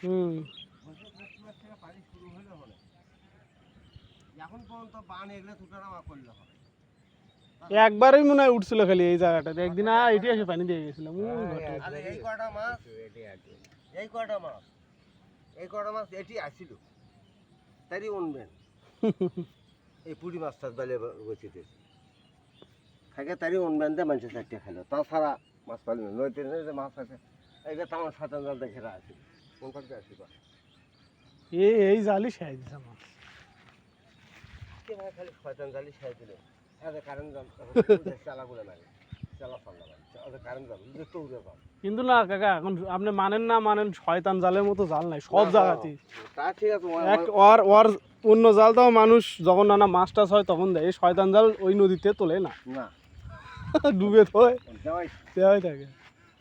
হুম। বৈশাখ জ্যৈষ্ঠ মাস থেকে পানি শুরু হলে হলে এখন পর্যন্ত বান এগুলো তুটানামা করলে হবে। একবারই মনে হয় উঠছিল খালি এই জায়গাটাতে একদিন আ এটি এসে পানি দিয়ে গেছিলাম আরে এই কটা মাছ? এই কটা মাছ? এই কটা মাছ? এটি আসিল। তারই উনবেন। এই পুরি মাছটা বেলে বসিতে থাকে তারই উনবেন দিয়ে মানুষের চারটে খেলো। তাছাড়া মাছ পালি না নইতে নয় যে মাছ আছে এইটা তো আমার সাতান জাল দেখে আছে। কোন পাখি আসি এই এই জালি সাই দিছে আমার। খালি শয়তান জালি সাই দিলে? জাল জাল তো কিন্তু না কাকা এখন আপনি মানেন না মানেন শয়তান জালের মতো জাল নাই সব জায়গাতেই তা এক ওর ওর অন্য জালটাও মানুষ যখন নানা মাছ টাছ হয় তখন দেয়। শয়তান জাল ওই নদীতে তোলে না। না। ডুবে থয় যাওয়াই দেওয়াই থাকে